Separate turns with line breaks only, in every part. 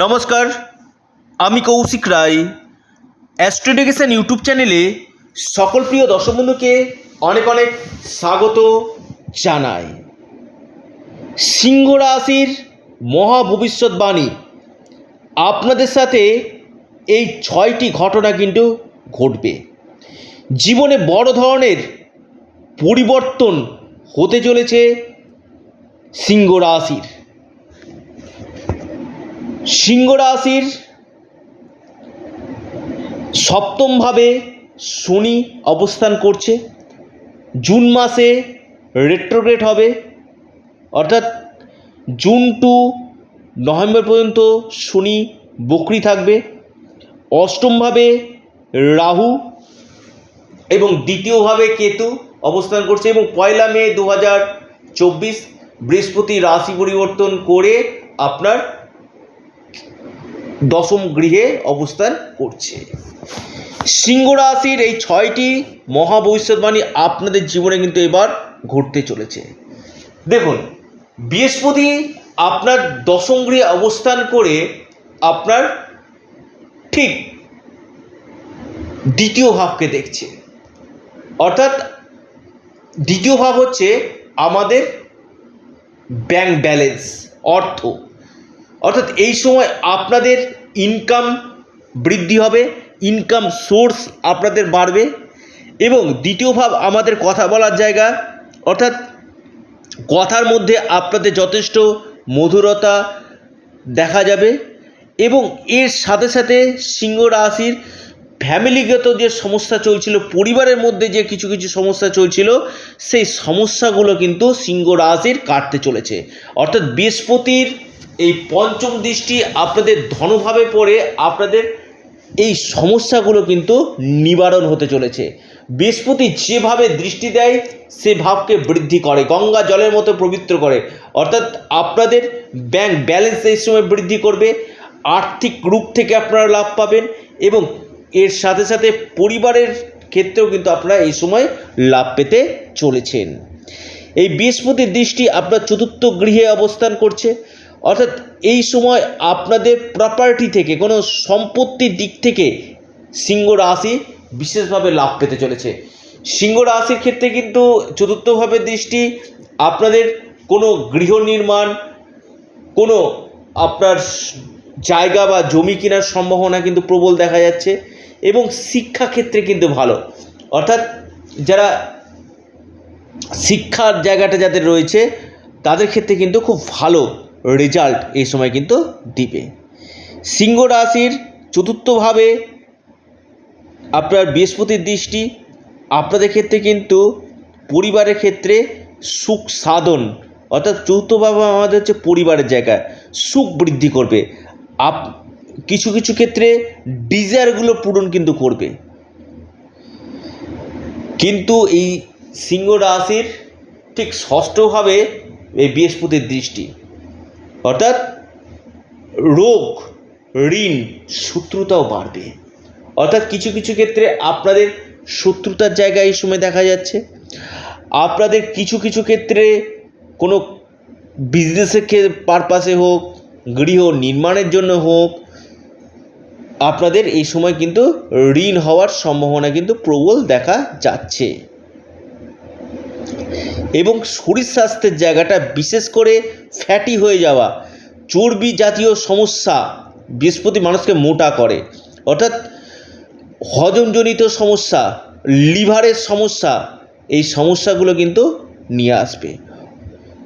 নমস্কার, আমি কৌশিক রায়। অ্যাস্ট্রোডিকেশন ইউটিউব চ্যানেলে সকল প্রিয় দর্শক বন্ধুকে অনেক অনেক স্বাগত জানাই। সিংহ রাশির মহা ভবিষ্যৎবাণী। আপনাদের সাথে এই ছয়টি ঘটনা কিন্তু ঘটবে। জীবনে বড় ধরনের পরিবর্তন হতে চলেছে সিংহ রাশির। সিংহ রাশির সপ্তমভাবে শনি অবস্থান করছে। জুন মাসে রেট্রোগ্রেড হবে। অর্থাৎ জুন টু নভেম্বর পর্যন্ত শনি বকরি থাকবে। অষ্টমভাবে রাহু এবং দ্বিতীয়ভাবে কেতু অবস্থান করছে এবং পয়লা মে দু হাজার চব্বিশ বৃহস্পতি রাশি পরিবর্তন করে আপনার দশম গৃহে অবস্থান করছে। সিংহ রাশির এই ছয়টি মহা ভবিষ্যৎবাণী আপনাদের জীবনে কিন্তু এবার ঘটতে চলেছে। দেখুন, বৃহস্পতি আপনার দশম গৃহে অবস্থান করে আপনার ঠিক দ্বিতীয় ভাবকে দেখছে। অর্থাৎ দ্বিতীয় ভাব হচ্ছে আমাদের ব্যাংক ব্যালেন্স অর্থ। অর্থাৎ এই সময় আপনাদের ইনকাম বৃদ্ধি হবে ইনকাম সোর্স আপনাদের বাড়বে এবং দ্বিতীয় ভাব আমাদের কথা বলার জায়গা, অর্থাৎ কথার মধ্যে আপনাদের যথেষ্ট মধুরতা দেখা যাবে এবং এর সাথে সাথে সিংহ রাশির ফ্যামিলিগত যে সমস্যা চলছিল, পরিবারের মধ্যে যে কিছু কিছু সমস্যা চলছিল, সেই সমস্যাগুলো কিন্তু সিংহ রাশির কাটতে চলেছে। অর্থাৎ বৃহস্পতির এই পঞ্চম দৃষ্টি আপনাদের ধনভাবে পড়ে আপনাদের এই সমস্যাগুলো কিন্তু নিবারণ হতে চলেছে। বৃহস্পতি যেভাবে দৃষ্টি দেয়, সে ভাবকে বৃদ্ধি করে, গঙ্গা জলের মতো পবিত্র করে। অর্থাৎ আপনাদের ব্যাংক ব্যালেন্স এই সময় বৃদ্ধি করবে, আর্থিক রূপ থেকে আপনারা লাভ পাবেন এবং এর সাথে সাথে পরিবারের ক্ষেত্রেও কিন্তু আপনারা এই সময় লাভ পেতে চলেছেন। এই বৃহস্পতির দৃষ্টি আপনার চতুর্থ গৃহে অবস্থান করছে। অর্থাৎ এই সময় আপনাদের প্রপার্টি থেকে, কোনো সম্পত্তির দিক থেকে সিংহ রাশি বিশেষভাবে লাভ পেতে চলেছে। সিংহ রাশির ক্ষেত্রে কিন্তু চতুর্থভাবে দৃষ্টি আপনাদের কোনো গৃহ নির্মাণ, কোনো আপনার জায়গা বা জমি কেনার সম্ভাবনা কিন্তু প্রবল দেখা যাচ্ছে এবং শিক্ষাক্ষেত্রে কিন্তু ভালো। অর্থাৎ যারা শিক্ষার জায়গাটা যাদের রয়েছে, তাদের ক্ষেত্রে কিন্তু খুব ভালো রেজাল্ট এই সময় কিন্তু দিবে। সিংহ রাশির চতুর্থভাবে আপনার বৃহস্পতির দৃষ্টি, আপনাদের ক্ষেত্রে কিন্তু পরিবারের ক্ষেত্রে সুখ সাধন, অর্থাৎ চতুর্থভাবে আমাদের হচ্ছে পরিবারের জায়গা, সুখ বৃদ্ধি করবে। আপ, কিছু কিছু ক্ষেত্রে ডিজায়ারগুলো পূরণ কিন্তু করবে। কিন্তু এই সিংহ রাশির ঠিক ষষ্ঠভাবে এই বৃহস্পতির দৃষ্টি। অর্থাৎ রোগ, ঋণ, শত্রুতাও বাড়বে। অর্থাৎ কিছু কিছু ক্ষেত্রে আপনাদের শত্রুতার জায়গা এই সময় দেখা যাচ্ছে। আপনাদের কিছু কিছু ক্ষেত্রে কোনো বিজনেসের পারপাসে হোক, গৃহ নির্মাণের জন্য হোক, আপনাদের এই সময় কিন্তু ঋণ হওয়ার সম্ভাবনা কিন্তু প্রবল দেখা যাচ্ছে। এবং শরীর স্বাস্থ্যের জায়গাটা বিশেষ করে ফ্যাটি হয়ে যাওয়া, চর্বি জাতীয় সমস্যা বৃহস্পতি মানুষকে মোটা করে, অর্থাৎ হজমজনিত সমস্যা, লিভারের সমস্যা, এই সমস্যাগুলো কিন্তু নিয়ে আসবে।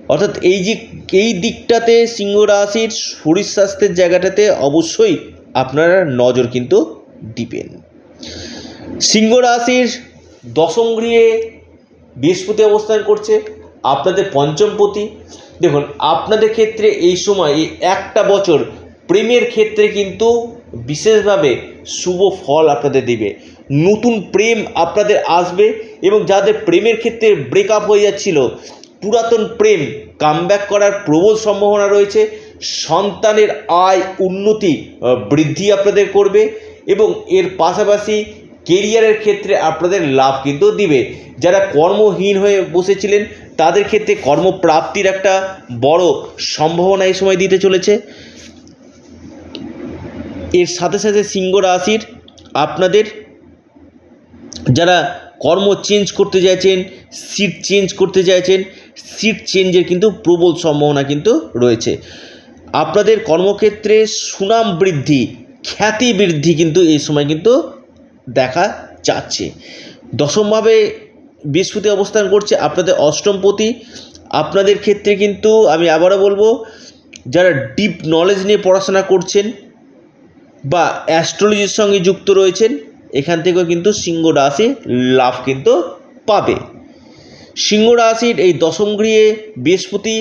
অর্থাৎ এই যে, এই দিকটাতে সিংহ রাশির শরীর স্বাস্থ্যের জায়গাটাতে অবশ্যই আপনারা নজর কিন্তু দিবেন। সিংহ রাশির দশম গৃহে বৃহস্পতি অবস্থান করছে, আপনাদের পঞ্চমপতি দেখুন, আপনাদের ক্ষেত্রে এই সময়, এই একটা বছর প্রেমের ক্ষেত্রে কিন্তু বিশেষভাবে শুভ ফল আপনাদের দিবে। নতুন প্রেম আপনাদের আসবে এবং যাদের প্রেমের ক্ষেত্রে ব্রেকআপ হয়ে যাচ্ছিল, পুরাতন প্রেম কামব্যাক করার প্রবল সম্ভাবনা রয়েছে, সন্তানের আয় উন্নতি বৃদ্ধি আপনাদের করবে এবং এর পাশাপাশি কেরিয়ারের ক্ষেত্রে আপনাদের লাভ কিন্তু দিবে। যারা কর্মহীন হয়ে বসেছিলেন, তাদের ক্ষেত্রে কর্মপ্রাপ্তির একটা বড় সম্ভাবনা এই সময় দিতে চলেছে। এর সাথে সাথে সিংহ রাশির আপনাদের যারা কর্ম চেঞ্জ করতে চাইছেন সিট চেঞ্জ করতে চাইছেন সিট চেঞ্জের কিন্তু প্রবল সম্ভাবনা কিন্তু রয়েছে। আপনাদের কর্মক্ষেত্রে সুনাম বৃদ্ধি, খ্যাতি বৃদ্ধি কিন্তু এই সময় কিন্তু দেখা যাচ্ছে। দশমভাবে বৃহস্পতি অবস্থান করছে আপনাদের অষ্টমপতি আপনাদের ক্ষেত্রে কিন্তু আমি আবারও বলব, যারা ডিপ নলেজ নিয়ে পড়াশোনা করছেন বা অ্যাস্ট্রোলজির সঙ্গে যুক্ত রয়েছেন, এখান থেকেও কিন্তু সিংহ রাশি লাভ কিন্তু পাবে। সিংহ রাশির এই দশম গৃহে বৃহস্পতি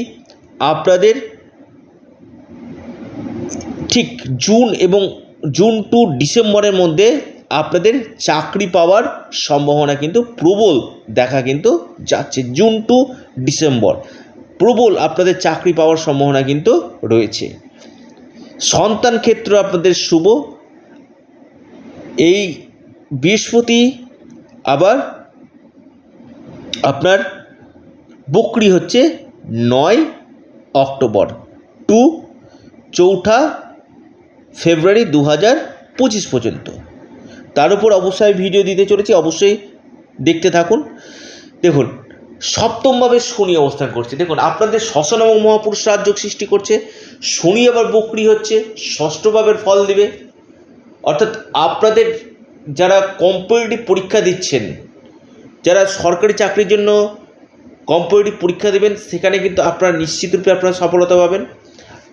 আপনাদের ঠিক জুন এবং জুন টু ডিসেম্বরের মধ্যে আপনাদের চাকরি পাওয়ার সম্ভাবনা কিন্তু প্রবল দেখা কিন্তু যাচ্ছে জুন টু ডিসেম্বর। প্রবল আপনাদের চাকরি পাওয়ার সম্ভাবনা কিন্তু রয়েছে। সন্তান ক্ষেত্র আপনাদের শুভ। এই বৃহস্পতি আবার আপনার বকরি হচ্ছে নয় অক্টোবর টু চৌঠা ফেব্রুয়ারি দু হাজার পঁচিশ পর্যন্ত। তার উপর অবশ্যই ভিডিও দিতে চলেছি, অবশ্যই দেখতে থাকুন। দেখুন, সপ্তমভাবে শনি অবস্থান করছে। দেখুন, আপনাদের শ্বসন এবং মহাপুরুষ রাজ্য সৃষ্টি করছে। শনি আবার বকরি হচ্ছে, ষষ্ঠভাবের ফল দেবে। অর্থাৎ আপনাদের যারা কম্পিটিটিভ পরীক্ষা দিচ্ছেন, যারা সরকারি চাকরির জন্য কম্পিটিটিভ পরীক্ষা দেবেন, সেখানে কিন্তু আপনারা নিশ্চিতরূপে আপনারা সফলতা পাবেন।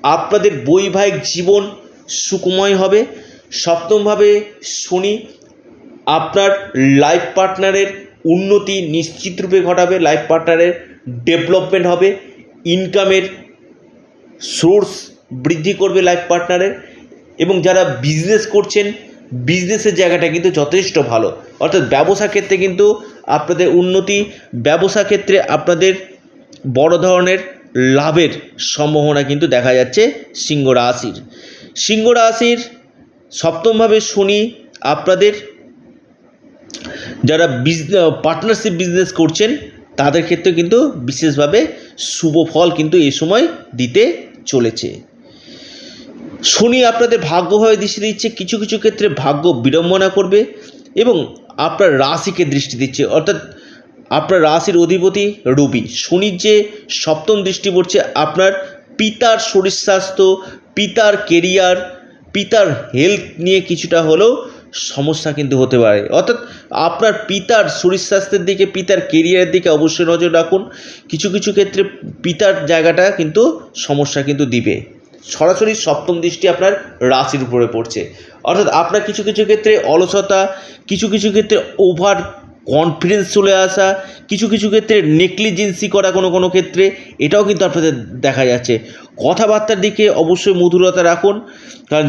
আপনাদের বৈবাহিক জীবন সুখময় হবে। সপ্তমভাবে শনি, আপনার লাইফ পার্টনারের উন্নতি নিশ্চিতরূপে ঘটাবে লাইফ পার্টনারের ডেভেলপমেন্ট হবে ইনকামের সোর্স বৃদ্ধি করবে লাইফ পার্টনারের এবং যারা বিজনেস করছেন বিজনেসের জায়গাটা কিন্তু যথেষ্ট ভালো। অর্থাৎ ব্যবসা ক্ষেত্রে কিন্তু আপনাদের উন্নতি, ব্যবসা ক্ষেত্রে আপনাদের বড় ধরনের লাভের সম্ভাবনা কিন্তু দেখা যাচ্ছে সিংহ রাশির। সিংহ রাশির সপ্তমভাবে শনি আপনাদের যারা পার্টনারশিপ বিজনেস করছেন, তাদের ক্ষেত্রে কিন্তু বিশেষভাবে শুভ ফল কিন্তু এই সময় দিতে চলেছে। শনি আপনাদের ভাগ্যভাবে দৃষ্টি দিচ্ছে, কিছু কিছু ক্ষেত্রে ভাগ্য বিড়ম্বনা করবে এবং আপনার রাশিকে দৃষ্টি দিচ্ছে, অর্থাৎ আপনার রাশির অধিপতি রবি। শনির যে সপ্তম দৃষ্টি পড়ছে, আপনার পিতার শরীর স্বাস্থ্য, পিতার কেরিয়ার পিতার হেলথ নিয়ে কিছুটা হলেও সমস্যা কিন্তু হতে পারে। অর্থাৎ আপনার পিতার শরীর স্বাস্থ্যের দিকে, পিতার কেরিয়ারের দিকে অবশ্যই নজর রাখুন। কিছু কিছু ক্ষেত্রে পিতার জায়গাটা কিন্তু সমস্যা কিন্তু দিবে। সরাসরি সপ্তম দৃষ্টি আপনার রাশির উপরে পড়ছে। অর্থাৎ আপনার কিছু কিছু ক্ষেত্রে অলসতা, কিছু কিছু ক্ষেত্রে ওভার কনফিডেন্স চলে আসা, কিছু কিছু ক্ষেত্রে নেকলিজেন্সি করা কোনো কোনো ক্ষেত্রে, এটাও কিন্তু আপনাদের দেখা যাচ্ছে। কথাবার্তার দিকে অবশ্যই মধুরতা রাখুন, কারণ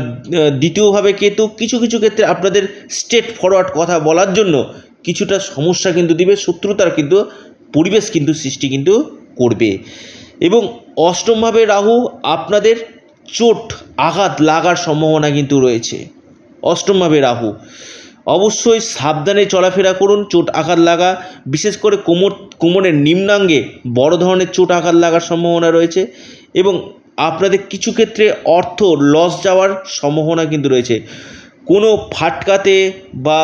দ্বিতীয়ভাবে কেতু কিছু কিছু ক্ষেত্রে আপনাদের স্টেট ফরওয়ার্ড কথা বলার জন্য কিছুটা সমস্যা কিন্তু দিবে, শত্রুতার কিন্তু পরিবেশ কিন্তু সৃষ্টি কিন্তু করবে। এবং অষ্টমভাবে রাহু, আপনাদের চোট, আঘাত লাগার সম্ভাবনা কিন্তু রয়েছে। অষ্টমভাবে রাহু অবশ্যই সাবধানে চলাফেরা করুন, চোট আঘাত লাগা, বিশেষ করে কোমর, কোমরের নিম্নাঙ্গে বড় ধরনের চোট আঘাত লাগার সম্ভাবনা রয়েছে এবং আপনাদের কিছু ক্ষেত্রে অর্থ লস যাওয়ার সম্ভাবনা কিন্তু রয়েছে। কোনো ফাটকাতে বা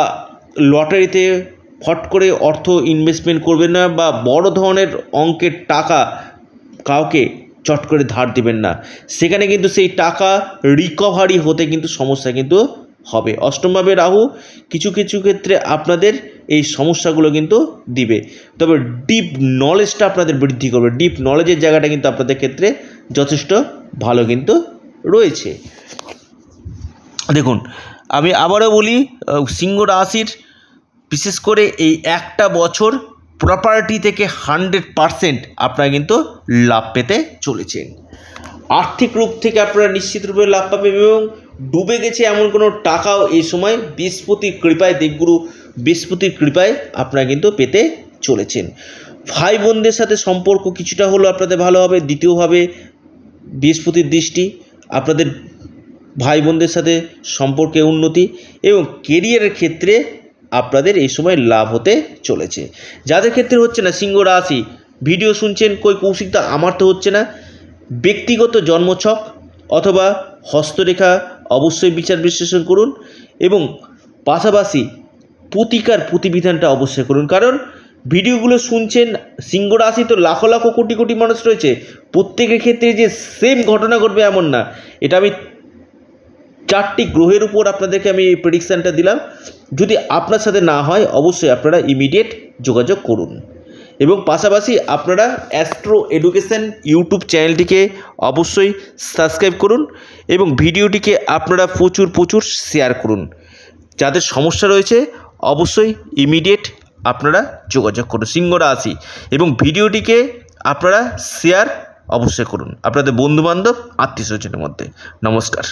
লটারিতে ফট করে অর্থ ইনভেস্টমেন্ট করবেন না বা বড় ধরনের অঙ্কের টাকা কাউকে চট করে ধার দিবেন না। সেখানে কিন্তু সেই টাকা রিকভারি হতে কিন্তু সমস্যা কিন্তু হবে। অষ্টমভাবে রাহু কিছু কিছু ক্ষেত্রে আপনাদের এই সমস্যাগুলো কিন্তু দিবে। তবে ডিপ নলেজটা আপনাদের বৃদ্ধি করবে। ডিপ নলেজের জায়গাটা কিন্তু আপনাদের ক্ষেত্রে যথেষ্ট ভালো কিন্তু রয়েছে। দেখুন, আমি আবারও বলি সিংহ রাশির বিশেষ করে এই একটা বছর প্রপার্টি থেকে হান্ড্রেড পারসেন্ট আপনারা কিন্তু লাভ পেতে চলেছেন। আর্থিক রূপ থেকে আপনারা নিশ্চিত রূপে লাভ পাবেন এবং ডুবে গেছে এমন কোনো টাকাও এই সময় বৃহস্পতির কৃপায়, দেবগুরু বৃহস্পতির কৃপায় আপনারা কিন্তু পেতে চলেছেন। ভাই বোনদের সাথে সম্পর্ক কিছুটা হলেও আপনাদের ভালো হবে দ্বিতীয়ভাবে বৃহস্পতির দৃষ্টি, আপনাদের ভাই বোনদের সাথে সম্পর্কে উন্নতি এবং কেরিয়ারের ক্ষেত্রে আপনাদের এই সময় লাভ হতে চলেছে। যাদের ক্ষেত্রে হচ্ছে না, সিংহ রাশি, ভিডিও শুনছেন, কই কৌশিকতা আমার তো হচ্ছে না, ব্যক্তিগত জন্মছক অথবা হস্তরেখা অবশ্যই বিচার বিশ্লেষণ করুন এবং পাশাপাশি প্রতিকার প্রতিবিধানটা অবশ্যই করুন। কারণ ভিডিওগুলো শুনছেন সিংহ তো লাখো লাখো কোটি কোটি মানুষ রয়েছে। প্রত্যেকের ক্ষেত্রে যে সেম ঘটনা ঘটবে এমন না। এটা আমি চারটি গ্রহের উপর আপনাদেরকে আমি এই প্রেডিকশানটা দিলাম। যদি আপনার সাথে না হয়, অবশ্যই আপনারা ইমিডিয়েট যোগাযোগ করুন। এবং পাশাপাশি আপনারা অ্যাস্ট্রো এডুকেশন ইউটিউব চ্যানেলটিকে অবশ্যই সাবস্ক্রাইব করুন এবং ভিডিওটিকে আপনারা প্রচুর প্রচুর শেয়ার করুন। যাদের সমস্যা রয়েছে, অবশ্যই ইমিডিয়েট আপনারা যোগাযোগ করুন, সিংহ রাশি। এবং ভিডিওটিকে আপনারা শেয়ার অবশ্যই করুন, আপনাদের বন্ধুবান্ধব আত্মীয় স্বজনের মধ্যে। নমস্কার।